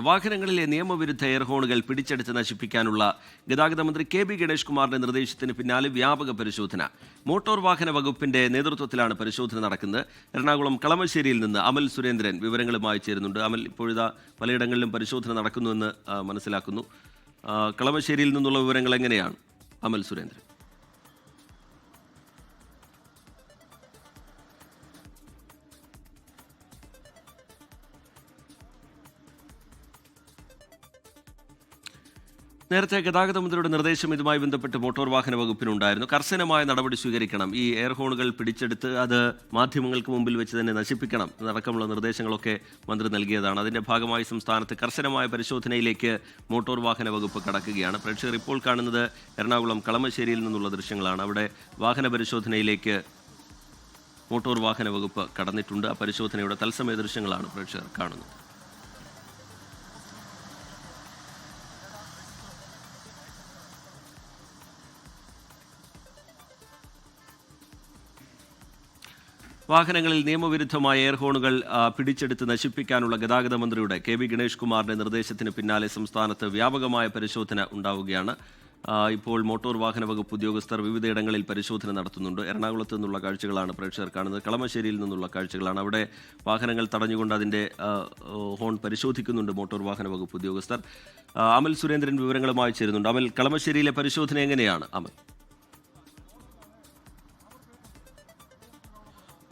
വാഹനങ്ങളിലെ നിയമവിരുദ്ധ എയർ ഹോണുകൾ പിടിച്ചെടുത്ത് നശിപ്പിക്കാനുള്ള ഗതാഗത മന്ത്രി കെ ബി ഗണേഷ് കുമാറിന്റെ നിർദ്ദേശത്തിന് പിന്നാലെ വ്യാപക പരിശോധന. മോട്ടോർ വാഹന വകുപ്പിന്റെ നേതൃത്വത്തിലാണ് പരിശോധന നടക്കുന്നത്. എറണാകുളം കളമശ്ശേരിയിൽ നിന്ന് അമൽ സുരേന്ദ്രൻ വിവരങ്ങളുമായി ചേരുന്നുണ്ട്. അമൽ ഇപ്പോഴിതാ പലയിടങ്ങളിലും പരിശോധന നടക്കുന്നുവെന്ന് മനസ്സിലാക്കുന്നു. കളമശ്ശേരിയിൽ നിന്നുള്ള വിവരങ്ങൾ എങ്ങനെയാണ്? അമൽ സുരേന്ദ്രൻ. നേരത്തെ ഗതാഗത മന്ത്രിയുടെ നിർദ്ദേശം ഇതുമായി ബന്ധപ്പെട്ട് മോട്ടോർ വാഹന വകുപ്പിനുണ്ടായിരുന്നു. കർശനമായ നടപടി സ്വീകരിക്കണം. ഈ എയർ ഹോണുകൾ പിടിച്ചെടുത്ത് അത് മാധ്യമങ്ങൾക്ക് മുമ്പിൽ വെച്ച് തന്നെ നശിപ്പിക്കണം എന്നടക്കമുള്ള നിർദ്ദേശങ്ങളൊക്കെ മന്ത്രി നൽകിയതാണ്. അതിന്റെ ഭാഗമായി സംസ്ഥാനത്ത് കർശനമായ പരിശോധനയിലേക്ക് മോട്ടോർ വാഹന വകുപ്പ് കടക്കുകയാണ്. പ്രേക്ഷകർ ഇപ്പോൾ കാണുന്നത് എറണാകുളം കളമശ്ശേരിയിൽ നിന്നുള്ള ദൃശ്യങ്ങളാണ്. അവിടെ വാഹന പരിശോധനയിലേക്ക് മോട്ടോർ വാഹന വകുപ്പ് കടന്നിട്ടുണ്ട്. ആ പരിശോധനയുടെ തത്സമയ ദൃശ്യങ്ങളാണ് പ്രേക്ഷകർ കാണുന്നത്. വാഹനങ്ങളിൽ നിയമവിരുദ്ധമായ എയർ ഹോണുകൾ പിടിച്ചെടുത്ത് നശിപ്പിക്കാനുള്ള ഗതാഗത മന്ത്രിയുടെ കെ വി ഗണേഷ് കുമാറിന്റെ നിർദ്ദേശത്തിന് പിന്നാലെ സംസ്ഥാനത്ത് വ്യാപകമായ പരിശോധന ഉണ്ടാവുകയാണ്. ഇപ്പോൾ മോട്ടോർ വാഹന വകുപ്പ് ഉദ്യോഗസ്ഥർ വിവിധയിടങ്ങളിൽ പരിശോധന നടത്തുന്നുണ്ട്. എറണാകുളത്ത് നിന്നുള്ള കാഴ്ചകളാണ് പ്രേക്ഷകർ കാണുന്നത്. കളമശ്ശേരിയിൽ നിന്നുള്ള കാഴ്ചകളാണ്. അവിടെ വാഹനങ്ങൾ തടഞ്ഞുകൊണ്ട് അതിന്റെ ഹോൺ പരിശോധിക്കുന്നുണ്ട് മോട്ടോർ വാഹന വകുപ്പ് ഉദ്യോഗസ്ഥർ. അമൽ സുരേന്ദ്രൻ വിവരങ്ങളുമായി ചേരുന്നുണ്ട്. അമൽ കളമശ്ശേരിയിലെ പരിശോധന എങ്ങനെയാണ്? അമൽ.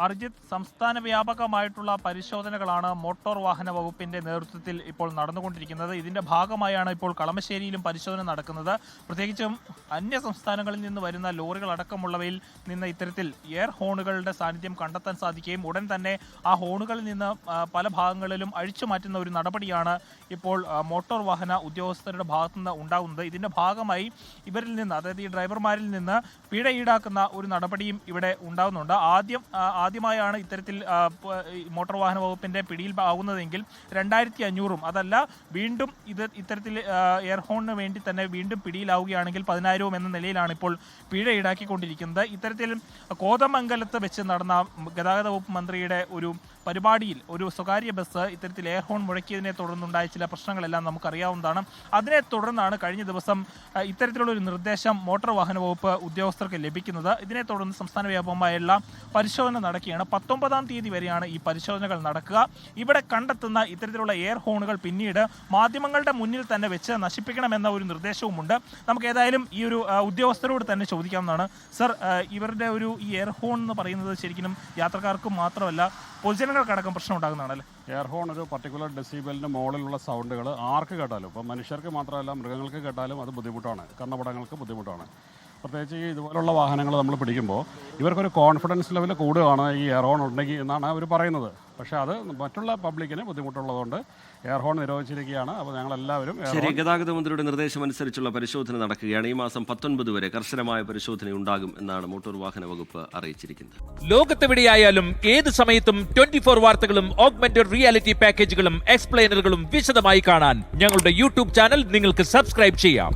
അർജിത് സംസ്ഥാന വ്യാപകമായിട്ടുള്ള പരിശോധനകളാണ് മോട്ടോർ വാഹന വകുപ്പിന്റെ നേതൃത്വത്തിൽ ഇപ്പോൾ നടന്നുകൊണ്ടിരിക്കുന്നത്. ഇതിന്റെ ഭാഗമായാണ് ഇപ്പോൾ കളമശ്ശേരിയിലും പരിശോധന നടക്കുന്നത്. പ്രത്യേകിച്ചും അന്യ സംസ്ഥാനങ്ങളിൽ നിന്ന് വരുന്ന ലോറികൾ അടക്കമുള്ളവയിൽ നിന്ന് ഇത്തരത്തിൽ എയർ ഹോണുകളുടെ സാന്നിധ്യം കണ്ടെത്താൻ സാധിക്കുകയും ഉടൻ തന്നെ ആ ഹോണുകളിൽ നിന്ന് പല ഭാഗങ്ങളിലും അഴിച്ചു മാറ്റുന്ന ഒരു നടപടിയാണ് ഇപ്പോൾ മോട്ടോർ വാഹന ഉദ്യോഗസ്ഥരുടെ ഭാഗത്തുനിന്ന് ഉണ്ടാകുന്നത് ഇതിന്റെ ഭാഗമായി ഇവരിൽ നിന്ന് അതായത് ഈ ഡ്രൈവർമാരിൽ നിന്ന് പിഴ ഈടാക്കുന്ന ഒരു നടപടിയും ഇവിടെ ഉണ്ടാകുന്നുണ്ട് ആദ്യം ആദ്യമായാണ് ഇത്തരത്തിൽ മോട്ടോർ വാഹന വകുപ്പിന്റെ പിടിയിൽ ആകുന്നതെങ്കിൽ രണ്ടായിരത്തി അഞ്ഞൂറും. അതല്ല വീണ്ടും ഇത് ഇത്തരത്തിൽ എയർഹോണിന് എയർ ഹോണിന് വേണ്ടി തന്നെ വീണ്ടും പിടിയിലാവുകയാണെങ്കിൽ പതിനായിരവും എന്ന നിലയിലാണ് ഇപ്പോൾ പിഴ ഈടാക്കിക്കൊണ്ടിരിക്കുന്നത്. ഇത്തരത്തിൽ കോതമംഗലത്ത് വെച്ച് നടന്ന ഗതാഗത വകുപ്പ് മന്ത്രിയുടെ ഒരു പരിപാടിയിൽ ഒരു സ്വകാര്യ ബസ് ഇത്തരത്തിൽ എയർ ഹോൺ മുഴക്കിയതിനെ തുടർന്നുണ്ടായ ചില പ്രശ്നങ്ങളെല്ലാം നമുക്കറിയാവുന്നതാണ്. അതിനെ തുടർന്നാണ് കഴിഞ്ഞ ദിവസം ഇത്തരത്തിലുള്ള ഒരു നിർദ്ദേശം മോട്ടോർ വാഹന വകുപ്പ് ഉദ്യോഗസ്ഥർക്ക് ലഭിക്കുന്നത്. ഇതിനെ തുടർന്ന് സംസ്ഥാന വ്യാപകമായുള്ള പരിശോധന നടക്കുകയാണ് പത്തൊമ്പതാം തീയതി വരെയാണ് ഈ പരിശോധനകൾ നടക്കുക. ഇവിടെ കണ്ടെത്തുന്ന ഇത്തരത്തിലുള്ള എയർ ഹോണുകൾ പിന്നീട് മാധ്യമങ്ങളുടെ മുന്നിൽ തന്നെ വെച്ച് നശിപ്പിക്കണമെന്ന ഒരു നിർദ്ദേശവുമുണ്ട്. നമുക്ക് ഏതായാലും ഈ ഒരു ഉദ്യോഗസ്ഥരോട് തന്നെ ചോദിക്കാവുന്നതാണ്. സർ ഇവരുടെ ഒരു ഈ എയർ ഹോൺ എന്ന് പറയുന്നത് ശരിക്കും യാത്രക്കാർക്ക് മാത്രമല്ല പൊതുജനങ്ങൾക്കടക്കം പ്രശ്നം ഉണ്ടാകുന്നതാണല്ലേ എയർ ഹോൺ ഒരു പർട്ടിക്കുലർ ഡെസിബലിന് മുകളിലുള്ള സൗണ്ടുകൾ ആർക്ക് കേട്ടാലും ഇപ്പം മനുഷ്യർക്ക് മാത്രമല്ല മൃഗങ്ങൾക്ക് കേട്ടാലും അത് ബുദ്ധിമുട്ടാണ്. കണ്ണപടങ്ങൾക്ക് ബുദ്ധിമുട്ടാണ്. പ്രത്യേകിച്ച് ഈ ഇതുപോലുള്ള വാഹനങ്ങൾ നമ്മൾ പിടിക്കുമ്പോൾ ഇവർക്കൊരു കോൺഫിഡൻസ് ലെവൽ കൂടുകയാണ് ഈ എയർ ഹോൺ ഉണ്ടെങ്കിൽ എന്നാണ് അവർ പറയുന്നത്. പക്ഷേ അത് മറ്റുള്ള പബ്ലിക്കിന് ബുദ്ധിമുട്ടുള്ളതുകൊണ്ട് എയർ ഹോൺ നിരോധിച്ചിരിക്കുകയാണ്. അപ്പോൾ ഞങ്ങളെല്ലാവരും ശരി ഗതാഗത മന്ത്രിയുടെ നിർദ്ദേശം അനുസരിച്ചുള്ള പരിശോധന നടക്കുകയാണ്. ഈ മാസം പത്തൊൻപത് വരെ കർശനമായ പരിശോധന ഉണ്ടാകും എന്നാണ് മോട്ടോർ വാഹന വകുപ്പ് അറിയിച്ചിരിക്കുന്നത്. ലോകത്തെവിടെയായാലും ഏത് സമയത്തും ട്വന്റി ഫോർ വാർത്തകളും ഓഗ്മെന്റഡ് റിയാലിറ്റി പാക്കേജുകളും എക്സ്പ്ലെയിനറുകളും വിശദമായി കാണാൻ ഞങ്ങളുടെ യൂട്യൂബ് ചാനൽ നിങ്ങൾക്ക് സബ്സ്ക്രൈബ് ചെയ്യാം.